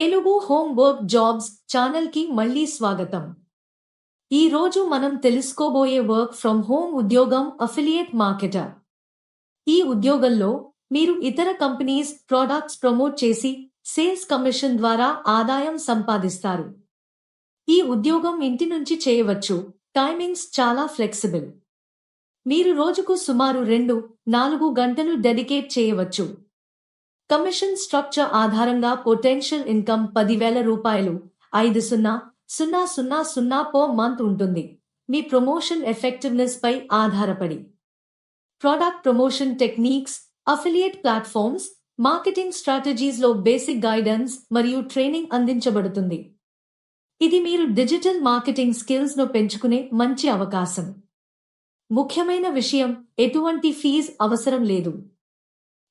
Telugu home work jobs ఛానల్కి మళ్ళీ స్వాగతం. ఈ రోజు మనం తెలుసుకోబోయే వర్క్ ఫ్రమ్ హోమ్ ఉద్యోగం అఫిలియేట్ మార్కెటర్. ఈ ఉద్యోగంలో మీరు ఇతర కంపెనీస్ ప్రోడక్ట్స్ ప్రమోట్ చేసి సేల్స్ కమిషన్ ద్వారా ఆదాయం సంపాదిస్తారు. ఈ ఉద్యోగం ఇంటి నుంచి చేయవచ్చు. టైమింగ్స్ చాలా ఫ్లెక్సిబుల్. మీరు రోజుకు సుమారు రెండు నాలుగు గంటలు డెడికేట్ చేయవచ్చు. కమిషన్ స్ట్రక్చర్ ఆధారంగా పొటెన్షియల్ ఇన్కమ్ పదివేల రూపాయలు. ఐదు సున్నా సున్నా సున్నా సున్నా పో మంత్ ఉంటుంది. మీ ప్రమోషన్ ఎఫెక్టివ్నెస్ పై ఆధారపడి. Product promotion techniques affiliate platforms marketing స్ట్రాటజీస్లో basic guidance మరియు ట్రైనింగ్ అందించబడుతుంది. ఇది మీరు డిజిటల్ మార్కెటింగ్ స్కిల్స్ను పెంచుకునే మంచి అవకాశం. ముఖ్యమైన విషయం ఎటువంటి ఫీజ్ అవసరం లేదు.